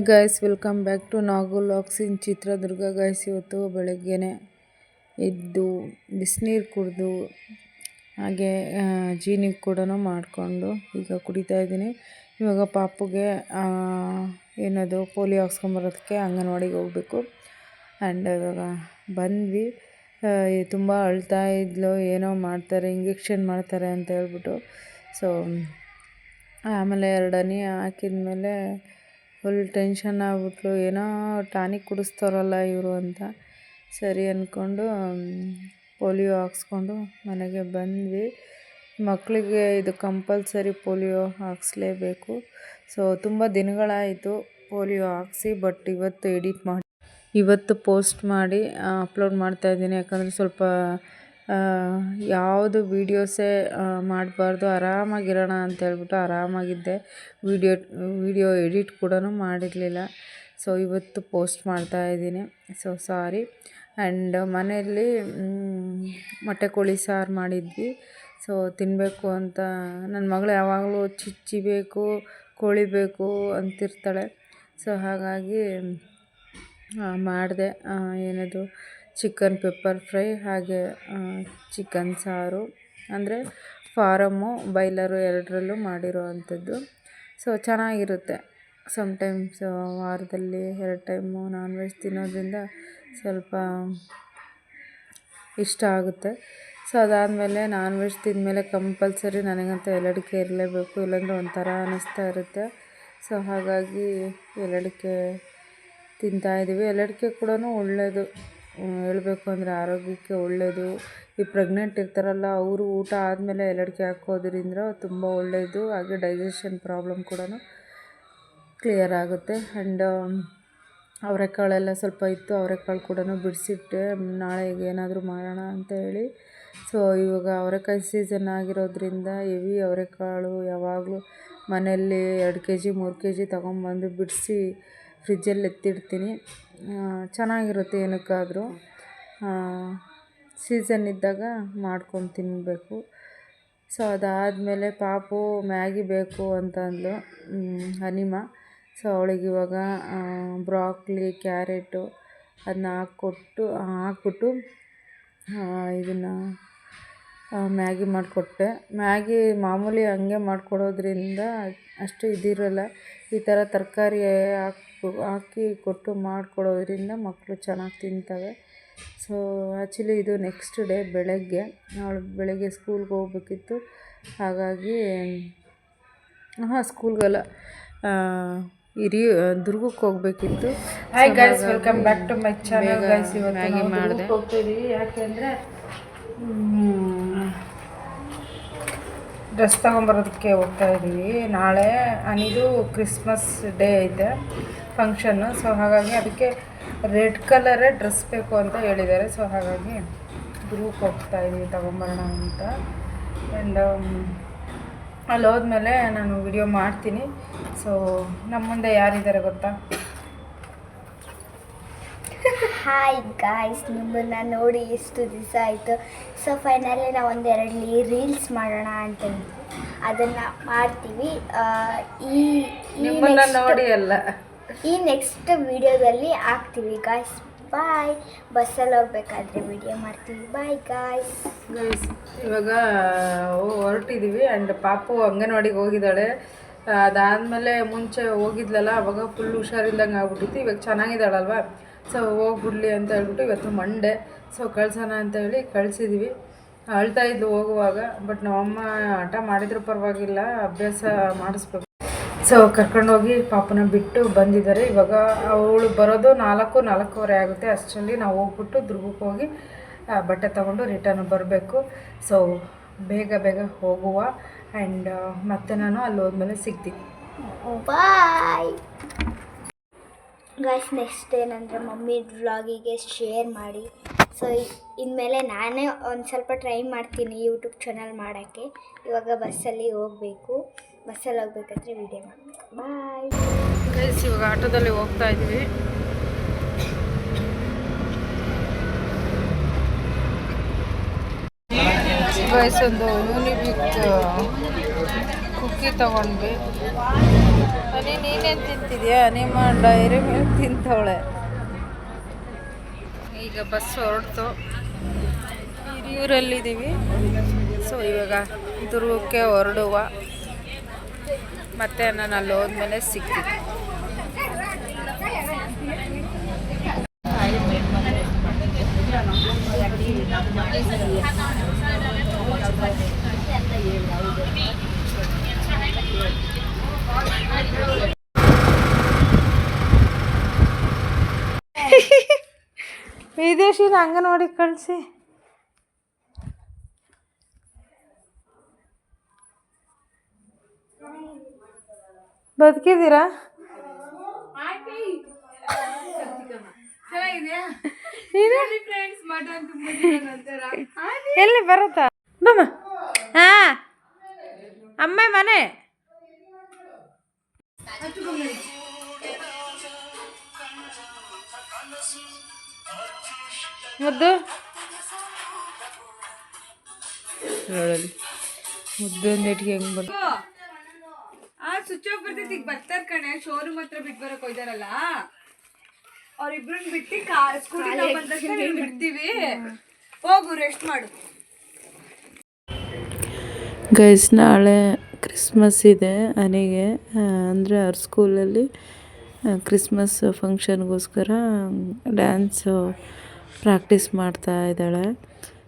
Hi guys welcome back to Nagu vlogs in Chitradurga guys ಇವತ್ತು ಬೆಳಗ್ಗೆನೆ ಎದ್ದು ಬಿಸಿನೀರು ಕುಡಿದು, ಹಾಗೆ ಜೀನಿಗೆ ಕೂಡ ಮಾಡಿಕೊಂಡು ಈಗ ಕುಡಿತಾ ಇದ್ದೀನಿ. ಇವಾಗ ಪಾಪುಗೆ ಏನದು, ಪೋಲಿಯೋ ಹಾಕ್ಸ್ಕೊಂಬರೋದಕ್ಕೆ ಅಂಗನವಾಡಿಗೆ ಹೋಗಬೇಕು. ಆ್ಯಂಡ್ ಇವಾಗ ಬಂದ್ವಿ. ತುಂಬ ಅಳ್ತಾ ಇದ್ಲು, ಏನೋ ಮಾಡ್ತಾರೆ, ಇಂಜೆಕ್ಷನ್ ಮಾಡ್ತಾರೆ ಅಂತ ಹೇಳ್ಬಿಟ್ಟು. ಸೊ ಆಮೇಲೆ ಎರಡನೇ ಹಾಕಿದ ಹಾಕಿದ್ಮೇಲೆ ಫುಲ್ ಟೆನ್ಷನ್ ಆಗ್ಬಿಟ್ಲು. ಏನೋ ಟಾನಿಕ್ ಕುಡಿಸ್ತಾರಲ್ಲ ಇವರು ಅಂತ. ಸರಿ ಅಂದ್ಕೊಂಡು ಪೋಲಿಯೋ ಹಾಕ್ಸ್ಕೊಂಡು ಮನೆಗೆ ಬಂದ್ವಿ. ಮಕ್ಕಳಿಗೆ ಇದು ಕಂಪಲ್ಸರಿ ಪೋಲಿಯೋ ಹಾಕ್ಸ್ಲೇಬೇಕು. ಸೊ, ತುಂಬ ದಿನಗಳಾಯಿತು ಪೋಲಿಯೋ ಹಾಕ್ಸಿ, ಬಟ್ ಇವತ್ತು ಎಡಿಟ್ ಮಾಡಿ, ಇವತ್ತು ಪೋಸ್ಟ್ ಮಾಡಿ, ಅಪ್ಲೋಡ್ ಮಾಡ್ತಾಯಿದ್ದೀನಿ ಯಾಕಂದರೆ ಸ್ವಲ್ಪ ಯಾವುದು ವೀಡಿಯೋಸೇ ಮಾಡಬಾರ್ದು, ಆರಾಮಾಗಿರೋಣ ಅಂತ ಹೇಳ್ಬಿಟ್ಟು ಆರಾಮಾಗಿದ್ದೆ. ವೀಡಿಯೋ ವೀಡಿಯೋ ಎಡಿಟ್ ಕೂಡ ಮಾಡಿರಲಿಲ್ಲ. ಸೊ, ಇವತ್ತು ಪೋಸ್ಟ್ ಮಾಡ್ತಾ ಇದ್ದೀನಿ. So, sorry. ಆ್ಯಂಡ್ ಮನೆಯಲ್ಲಿ ಮೊಟ್ಟೆ ಕೋಳಿ ಸಾರು ಮಾಡಿದ್ವಿ. ಸೊ ತಿನ್ನಬೇಕು ಅಂತ ನನ್ನ ಮಗಳು ಯಾವಾಗಲೂ ಚಿಚ್ಚಿ ಬೇಕು, ಕೋಳಿ ಬೇಕು ಅಂತಿರ್ತಾಳೆ. ಸೊ, ಹಾಗಾಗಿ ಮಾಡಿದೆ. ಏನದು ಚಿಕನ್ ಪೆಪ್ಪರ್ ಫ್ರೈ ಹಾಗೆ ಚಿಕನ್ ಸಾರು. ಅಂದರೆ ಫಾರಮ್ಮು, ಬೈಲರು ಎರಡರಲ್ಲೂ ಮಾಡಿರೋ ಅಂಥದ್ದು ಸೊ ಚೆನ್ನಾಗಿರುತ್ತೆ ಸಮ್ಟೈಮ್ಸ್ ವಾರದಲ್ಲಿ ಎರಡು ಟೈಮು ನಾನ್ ವೆಜ್ ತಿನ್ನೋದ್ರಿಂದ ಸ್ವಲ್ಪ ಇಷ್ಟ ಆಗುತ್ತೆ. ಸೊ ಅದಾದಮೇಲೆ ನಾನ್ ವೆಜ್ ತಿಂದಮೇಲೆ ಕಂಪಲ್ಸರಿ ನನಗಂತ ಎಲಡಿಕೆ ಇರಲೇಬೇಕು. ಇಲ್ಲಾಂದರೆ ಒಂಥರ ಅನ್ನಿಸ್ತಾ ಇರುತ್ತೆ. ಸೊ ಹಾಗಾಗಿ ಎಲಡಿಕೆ ತಿಂತಾಯಿದ್ದೀವಿ ಎಲಡಿಕೆ ಕೂಡ ಒಳ್ಳೆಯದು ಹೇಳಬೇಕು ಅಂದರೆ ಆರೋಗ್ಯಕ್ಕೆ ಒಳ್ಳೆಯದು ಈ ಪ್ರೆಗ್ನೆಂಟ್ ಇರ್ತಾರಲ್ಲ, ಅವರು ಊಟ ಆದಮೇಲೆ ಎಲಡಿಕೆ ಹಾಕೋದ್ರಿಂದ ತುಂಬ ಒಳ್ಳೆಯದು ಹಾಗೆ ಡೈಜೆಷನ್ ಪ್ರಾಬ್ಲಮ್ ಕೂಡ ಕ್ಲಿಯರ್ ಆಗುತ್ತೆ. ಆ್ಯಂಡ್ ಅವರೆಕಾಳೆಲ್ಲ ಸ್ವಲ್ಪ ಇತ್ತು, ಅವರೆಕಾಳು ಕೂಡ ಬಿಡಿಸಿಟ್ಟೆ. ನಾಳೆಗೆ ಏನಾದರೂ ಮಾಡೋಣ ಅಂತ ಹೇಳಿ. ಸೊ ಇವಾಗ ಅವರೆಕಾಯಿ ಸೀಸನ್ ಆಗಿರೋದ್ರಿಂದ ಹೆವಿ ಅವರೆಕಾಳು ಯಾವಾಗಲೂ ಮನೆಯಲ್ಲಿ ಎರಡು ಕೆ ಜಿ ಮೂರು ಕೆ ಜಿ ತೊಗೊಂಬಂದು ಬಿಡಿಸಿ ಫ್ರಿಜ್ಜಲ್ಲಿ ಎತ್ತಿಡ್ತೀನಿ. ಚೆನ್ನಾಗಿರುತ್ತೆ ಏನಕ್ಕಾದರೂ. ಸೀಸನ್ ಇದ್ದಾಗ ಮಾಡ್ಕೊಂಡು ತಿನ್ನಬೇಕು ಸೊ ಅದಾದಮೇಲೆ ಪಾಪು ಮ್ಯಾಗಿ ಬೇಕು ಅಂತ ಅಂದ್ಲು ಅನಿಮ ಹನಿಮಾ. ಸೊ ಅವಳಿಗೆ ಇವಾಗ ಬ್ರಾಕ್ಲಿ, ಕ್ಯಾರೆಟು ಅದನ್ನ ಹಾಕ್ಕೊಟ್ಟು ಹಾಕ್ಬಿಟ್ಟು ಇದನ್ನು ಮ್ಯಾಗಿ ಮಾಡಿಕೊಟ್ಟೆ. ಮ್ಯಾಗಿ ಮಾಮೂಲಿ ಹಂಗೆ ಮಾಡಿಕೊಡೋದ್ರಿಂದ ಅಷ್ಟು ಇದಿರಲ್ಲ. ಈ ಥರ ತರಕಾರಿ ಹಾಕ್ಬು ಹಾಕಿ ಕೊಟ್ಟು ಮಾಡಿಕೊಡೋದ್ರಿಂದ ಮಕ್ಕಳು ಚೆನ್ನಾಗಿ ತಿಂತವೆ. ಸೊ ಆ್ಯಕ್ಚುಲಿ ಇದು ನೆಕ್ಸ್ಟ್ ಡೇ ಬೆಳಗ್ಗೆ ಅವಳು ಬೆಳಗ್ಗೆ ಸ್ಕೂಲ್ಗೆ ಹೋಗ್ಬೇಕಿತ್ತು. ಹಾಗಾಗಿ ಹಾಂ ಸ್ಕೂಲ್ಗೆಲ್ಲ ಹಿರಿಯ ದುರ್ಗಕ್ಕೆ ಹೋಗ್ಬೇಕಿತ್ತು. Hi guys welcome back to my channel guys ಇವತ್ತು ಮ್ಯಾಗಿ ಮಾಡಿದೆ. ಹೋಗ್ತಿದೀವಿ. ಯಾಕೆಂದರೆ ಡ್ರೆಸ್ ತಗೊಂಬರೋದಕ್ಕೆ ಹೋಗ್ತಾ ಇದ್ದೀವಿ ನಾಳೆ ಅನಿದು ಕ್ರಿಸ್ಮಸ್ ಡೇ ಐತೆ. ಫಂಕ್ಷನ್ನು ಸೊ ಹಾಗಾಗಿ ಅದಕ್ಕೆ ರೆಡ್ ಕಲರೇ ಡ್ರೆಸ್ ಬೇಕು ಅಂತ ಹೇಳಿದ್ದಾರೆ. ಸೊ ಹಾಗಾಗಿ ಗ್ರೂಪ್ ಹೋಗ್ತಾ ಇದ್ದೀವಿ ತಗೊಂಬರೋಣ ಅಂತ. ಆ್ಯಂಡ್ ಅಲ್ಲಿ ಹೋದ್ಮೇಲೆ ನಾನು ವಿಡಿಯೋ ಮಾಡ್ತೀನಿ. ಸೊ ನಮ್ಮ ಮುಂದೆ ಯಾರಿದ್ದಾರೆ ಗೊತ್ತಾ? ಹಾಯ್ ಗಾಯ್ಸ್ ನಿಮ್ಮನ್ನ ನೋಡಿ ಎಷ್ಟು ದಿವಸ ಆಯಿತು. ಸೊ ಫೈನಲಿ ನಾವು ಒಂದೆರಡು ರೀಲ್ಸ್ ಮಾಡೋಣ ಅಂತ ಅದನ್ನು ಮಾಡ್ತೀವಿ. ಈ ನೋಡಿ ಅಲ್ಲ. ಈ ನೆಕ್ಸ್ಟ್ ವಿಡಿಯೋದಲ್ಲಿ ಹಾಕ್ತೀವಿ ಗಾಯ್ಸ್ ಬಾಯ್ ಬಸ್ಸಲ್ಲಿ ಹೋಗ್ಬೇಕಾದ್ರೆ ವಿಡಿಯೋ ಮಾಡ್ತೀವಿ. ಬಾಯ್ ಗಾಯ್ಸ್ ಗಾಯ್ಸ್ ಇವಾಗ ಹೊರಟಿದ್ದೀವಿ ಆ್ಯಂಡ್ ಪಾಪು ಅಂಗನವಾಡಿಗೆ ಹೋಗಿದ್ದಾಳೆ. ಅದಾದಮೇಲೆ ಮುಂಚೆ ಹೋಗಿದ್ಲಲ್ಲ, ಅವಾಗ ಫುಲ್ ಹುಷಾರಿಲ್ದಂಗೆ ಆಗ್ಬಿಟ್ಟಿತ್ತು. ಇವಾಗ ಚೆನ್ನಾಗಿದ್ದಾಳಲ್ವ? ಸೊ ಹೋಗ್ಬಿಡ್ಲಿ ಅಂತ ಹೇಳ್ಬಿಟ್ಟು ಇವತ್ತು ಮಂಡೆ ಸೊ ಕಳ್ಸೋಣ ಅಂತ ಹೇಳಿ ಕಳಿಸಿದ್ವಿ. ಅಳ್ತಾ ಇದ್ಲು ಹೋಗುವಾಗ ಬಟ್ ನಮ್ಮಮ್ಮ ಹಠ ಮಾಡಿದ್ರು ಪರವಾಗಿಲ್ಲ, ಅಭ್ಯಾಸ ಮಾಡಿಸ್ಬೇಕು. ಸೊ ಕರ್ಕೊಂಡೋಗಿ ಪಾಪನ ಬಿಟ್ಟು ಬಂದಿದ್ದಾರೆ. ಇವಾಗ ಅವಳು ಬರೋದು ನಾಲ್ಕು, ನಾಲ್ಕೂವರೆ ಆಗುತ್ತೆ. ಅಷ್ಟರಲ್ಲಿ ನಾವು ಹೋಗ್ಬಿಟ್ಟು ದುರ್ಗಕ್ಕೆ ಹೋಗಿ ಬಟ್ಟೆ ತೊಗೊಂಡು ರಿಟರ್ನ್ ಬರಬೇಕು. ಸೊ ಬೇಗ ಬೇಗ ಹೋಗುವ. ಆ್ಯಂಡ್ ಮತ್ತೆ ನಾನು ಅಲ್ಲಿ ಹೋದ್ಮೇಲೆ ಸಿಗ್ತೀನಿ. ಬಾಯ್ ಗಾಯ್ಸ್ ನೆಕ್ಸ್ಟ್ ಏನಂದರೆ ಮಮ್ಮಿ ವ್ಲಾಗಿಗೆ ಶೇರ್ ಮಾಡಿ. ಸೊ ಇನ್ಮೇಲೆ ನಾನೇ ಒಂದು ಸ್ವಲ್ಪ ಟ್ರೈ ಮಾಡ್ತೀನಿ ಯೂಟ್ಯೂಬ್ ಚಾನಲ್ ಮಾಡೋಕ್ಕೆ. ಇವಾಗ ಬಸ್ಸಲ್ಲಿ ಹೋಗಬೇಕು. ಬಸ್ಸಲ್ಲಿ ಹೋಗ್ಬೇಕಾದ್ರೆ ವಿಡಿಯೋ ಮಾಡಬೇಕು. ಬಾಯ್ ಇವಾಗ ಆಟೋದಲ್ಲಿ ಹೋಗ್ತಾ ಇದ್ವಿ. ಗೈಸ್ ಒಂದು ಯೂನಿಬಿಕ್ ಕುಕ್ಕಿ ತಗೊಂಡ್ವಿ. ಮನೆ ನೀನೇನು ತಿಂತಿದ್ಯಾ? ನಿಮ್ಮ ಡೈರಿ ಮಿಲ್ಕ್ ತಿಂತವಳೆ. ಈಗ ಬಸ್ ಹೊರಡ್ತು ಹಿರಿಯೂರಲ್ಲಿದ್ದೀವಿ. ಸೊ ಇವಾಗ ದುರ್ಗಕ್ಕೆ ಹೊರಡುವ. ಮತ್ತೆ ನಾನು ಅಲ್ಲಿ ಹೋದ್ಮೇಲೆ ಸಿಗ್ತೀನಿ. ವಿದೇಶಿನ ನೋಡಿ ಕಳಿಸಿ. ಬದುಕಿದ್ದೀರಾ? ಎಲ್ಲಿ ಬರುತ್ತಾ? ಬಮ್ಮ ಹಾ. ಅಮ್ಮ ಮನೆ. ಮುದ್ದು? ನೋಡಲಿ ಮುದ್ದೊಂದು ಇಟ್ಗೆ ಹೆಂಗ್ ಬಂತು ಆ ಸ್ವಿಚ್ ಆಫ್ ಬರ್ತೈತಿ ಈಗ ಬರ್ತಾರ ಕಣೆ. ಶೋರೂಮ್ ಹತ್ರ ಬಿಟ್ಟು ಬರಕ್ ಹೋಯ್ದಾರಲ್ಲ ಅವ್ರಿಬ್ರನ್ನ ಬಿಟ್ಟು ಕಾರ್ ಸ್ಕೂಟಿ ಬಂದಾಗ ಬಿಡ್ತೀವಿ. ಹೋಗು ರೆಸ್ಟ್ ಮಾಡು. ಗೈಸ್ ನಾಳೆ ಕ್ರಿಸ್ಮಸ್ ಇದೆ ಅನಿಗೆ. ಅಂದರೆ ಅವ್ರ ಸ್ಕೂಲಲ್ಲಿ ಕ್ರಿಸ್ಮಸ್ ಫಂಕ್ಷನ್ಗೋಸ್ಕರ ಡ್ಯಾನ್ಸು ಪ್ರಾಕ್ಟೀಸ್ ಮಾಡ್ತಾ ಇದ್ದಾಳೆ.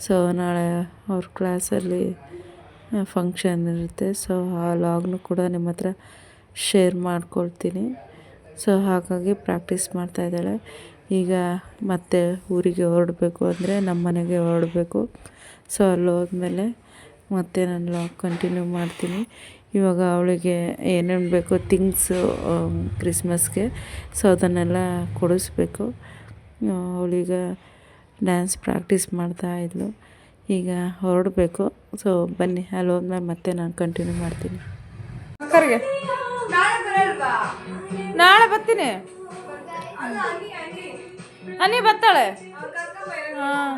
ಸೊ, ನಾಳೆ ಅವ್ರ ಕ್ಲಾಸಲ್ಲಿ ಫಂಕ್ಷನ್ ಇರುತ್ತೆ. ಸೊ, ಆ ಲಾಗ್ನು ಕೂಡ ನಿಮ್ಮ ಹತ್ರ ಶೇರ್ ಮಾಡ್ಕೊಳ್ತೀನಿ. ಸೊ, ಹಾಗಾಗಿ ಪ್ರಾಕ್ಟೀಸ್ ಮಾಡ್ತಾ ಇದ್ದಾಳೆ. ಈಗ ಮತ್ತೆ ಊರಿಗೆ ಹೊರಡಬೇಕು ಅಂದರೆ ನಮ್ಮ ಮನೆಗೆ ಹೊರಡಬೇಕು. ಸೊ ಅಲ್ಲಿ ಹೋದ್ಮೇಲೆ ಮತ್ತೆ ನಾನು ಲಾಗ್ ಕಂಟಿನ್ಯೂ ಮಾಡ್ತೀನಿ. ಇವಾಗ ಅವಳಿಗೆ ಏನೇನು ಬೇಕೋ ಥಿಂಗ್ಸು ಕ್ರಿಸ್ಮಸ್ಗೆ ಸೊ ಅದನ್ನೆಲ್ಲ ಕೊಡಿಸ್ಬೇಕು. ಅವಳೀಗ ಡ್ಯಾನ್ಸ್ ಪ್ರಾಕ್ಟೀಸ್ ಮಾಡ್ತಾ ಇದ್ಲು. ಈಗ ಹೊರಡಬೇಕು. ಸೊ ಬನ್ನಿ, ಅಲ್ಲಿ ಹೋದ್ಮೇಲೆ ಮತ್ತೆ ನಾನು ಕಂಟಿನ್ಯೂ ಮಾಡ್ತೀನಿ. ಅಕ್ಕರಿಗೆ. ನಾಳೆ ಬರ್ತೀನಿ. ಅನಿ ಬರ್ತಾಳೆ. ಹಾಂ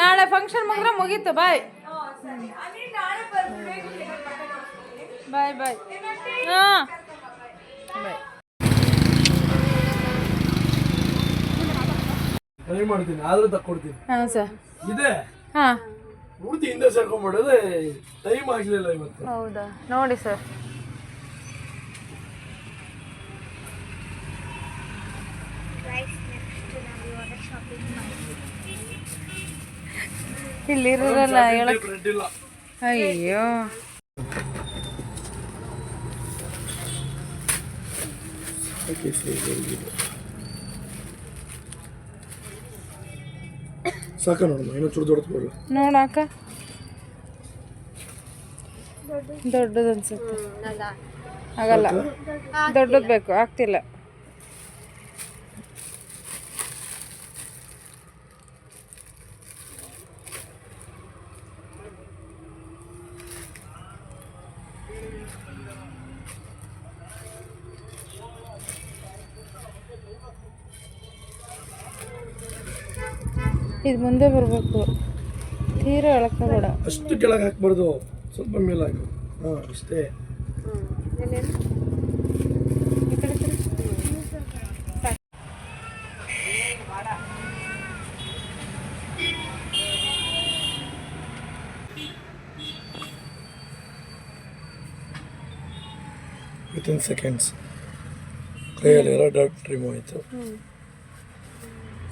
ನಾಳೆ ಫಂಕ್ಷನ್ ಮುಗಿದ್ರೆ ಮುಗೀತು ಬಾಯ್ ಬಾಯ್ ಬಾಯ್. ಹಾಂ. ಬಾಯ್ ಟ್ರೈ ಮಾಡ್ತೀನಿ? ಆದ್ರೂ ತಕ್ಕೊಡ್ತೀನಿ. ಹಾಂ ಸರ್. ಇದೆ? ಹಾಂ. ಪೂರ್ತಿ ಹಿಂದೆ ಸೇರ್ಕೊಂಡ್ಬಿಡೋದೆ ಟೈಮ್ ಆಗ್ಲಿಲ್ಲ ಇವತ್ತು. ಹೌದಾ? ನೋಡಿ ಸರ್ ರೈಸ್ ನೆಕ್ಸ್ಟ್ ನಾವು ಇವಾಗ ಶಾಪಿಂಗ್ ಮಾಡ್ತೀವಿ ಇಲ್ಲಿರೋರಲ್ಲ ಹೇಳಕ್ ಬ್ರೆಡ್ ಇಲ್ಲ. ಅಯ್ಯೋ. ಸಾಕ ನೋಡಮ್ಮ ಇನ್ನೂ ಚೂರು ದೊಡ್ಡ ನೋಡಾಕ ದೊಡ್ಡದು ಅನ್ಸುತ್ತೆ. ಆಗಲ್ಲ. ದೊಡ್ಡದು ಬೇಕು ಆಗ್ತಿಲ್ಲ. ಇದು ಮುಂದೆ ಬರಬೇಕು. ತೀರ ಎಳಕೋಬೇಡ. ಅಷ್ಟು ಕೆಳಗೆ ಹಾಕ್ಬಾರ್ದು. ಸ್ವಲ್ಪ ಮೇಲೆ ಹಾಕು. ಹಾಂ ಅಷ್ಟೇ. ವಿತಿನ್ ಸೆಕೆಂಡ್ಸ್ ಎಲ್ಲ ಡೌಟ್ ರಿಮೂವ್ ಆಯಿತು.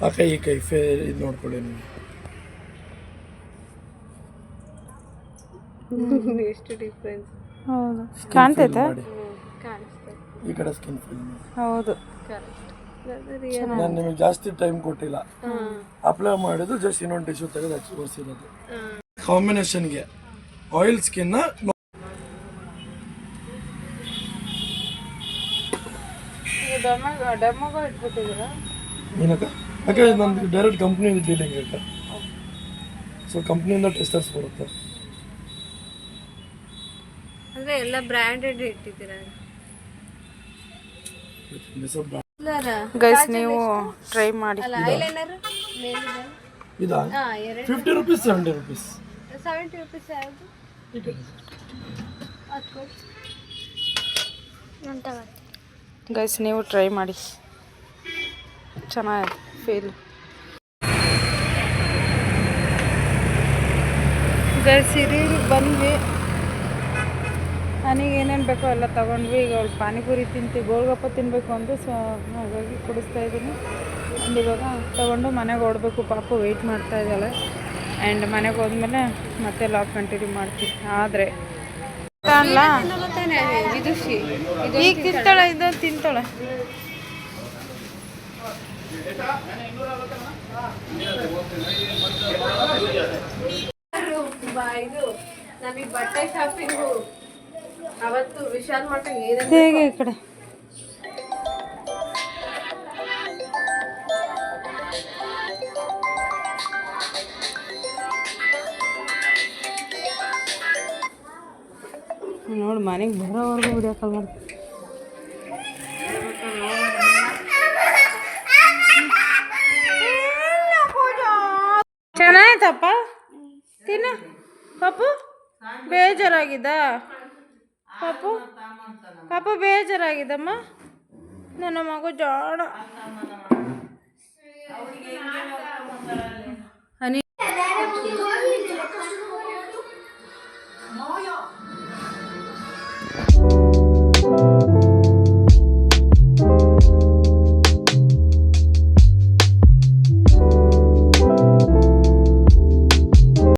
ಆ ಕೈ ಈ ಕೈ ಫೇ ಇದು ನೋಡ್ಕೊಳ್ಳಿ ನೀವು. ಹೌದು. ಕಾಣ್ತೈತೆ ಈ ಕಡೆ ಸ್ಕಿನ್ ಫ್ರೀ ಹೌದು. ನಾನು ನಿಮಗೆ ಜಾಸ್ತಿ ಟೈಮ್ ಕೊಟ್ಟಿಲ್ಲ. ಅಪ್ಲೈ ಮಾಡಿದ್ದು ಜಸ್ಟ್ ಇನ್ನೊಂದು ಟಿಶ್ಯೂ ತೆಗೆದು ಹಚ್ಚಿ ತೋರಿಸಿರೋದು ಕಾಂಬಿನೇಷನ್ಗೆ ಆಯಿಲ್ ಸ್ಕಿನ್ನ ಡೆಮೋಗ ಇಟ್ಬಿಟ್ಟಿದ್ದೀರಾ? ಏನಕ್ಕ? ಯಾಕೆ ನಂದು ಡೈರೆಕ್ಟ್ ಕಂಪ್ನಿ ಡೀಲಿಂಗ್ ಇರುತ್ತೆ ಸೊ ಕಂಪ್ನಿಯಿಂದ ಟೆಸ್ಟರ್ಸ್ ಬರುತ್ತೆ. ಅಂದ್ರೆ ಎಲ್ಲ ಬ್ರ್ಯಾಂಡೆಡ್ ಇಟ್ಟಿದ್ದೀರಾ? ಗೈಸ್ ನೀವು ಟ್ರೈ ಮಾಡಿ. ಐಲೈನರ್ ಇದಾ. Fifty rupees seventy rupees seventy rupees ಯಾವುದು? ಗೈಸ್ ನೀವು ಟ್ರೈ ಮಾಡಿ. ಚೆನ್ನಾಗಿದೆ. ಫೀಲ್. ಗೈಸ್ ಸಿರಿರಿಗೆ ಬಂದ್ವಿ. ನನಗೆ ಏನೇನು ಬೇಕೋ ಎಲ್ಲ ತೊಗೊಂಡ್ವಿ. ಈಗ ಅವ್ಳು ಪಾನಿಪುರಿ ತಿಂತೀವಿ ಗೋಲ್ಗಪ್ಪ ತಿನ್ನಬೇಕು ಅಂತ ಸೊ ಹಾಗಾಗಿ ಕುಡಿಸ್ತಾ ಇದ್ದೀನಿ ಆ್ಯಂಡ್ ಇವಾಗ ತೊಗೊಂಡು ಮನೆಗೆ ಓಡಬೇಕು ಪಾಪ ವೆಯ್ಟ್ ಮಾಡ್ತಾ ಇದ್ದಾಳೆ. ಆ್ಯಂಡ್ ಮನೆಗೆ ಹೋದ್ಮೇಲೆ ಮತ್ತೆ ಲಾಕ್ ಕಂಟಿನ್ಯೂ ಮಾಡ್ತೀನಿ ಆದರೆ ಅಲ್ಲ ಈಗ ತಿಂತಾಳೆ ಇದೊಂದು ತಿಂತಾಳೆ. ಇದು ನಮಗೆ ಬಟ್ಟೆ ಶಾಪಿಂಗು. ಅವತ್ತು ವಿಶಾಲ್ ಮಟ್ಟ ಏನೇ ಹೇಗೆ ಈ ಕಡೆ. ನೋಡಿ, ಮನೆಗೆ ಬರೋವರೆಗೂ ವಿಡಿಯೋ ಕಾಲ್ ಮಾಡಿ ಚೆನ್ನಾಯ್ತಪ್ಪ ತಿನ್ನ ಪಾಪು ಬೇಜಾರಾಗಿದ್ದ ಪಾಪು ಪಾಪು ಬೇಜಾರಾಗಿದ್ದಮ್ಮ ನನ್ನ ಮಗು ಜಾಣ ಹನಿ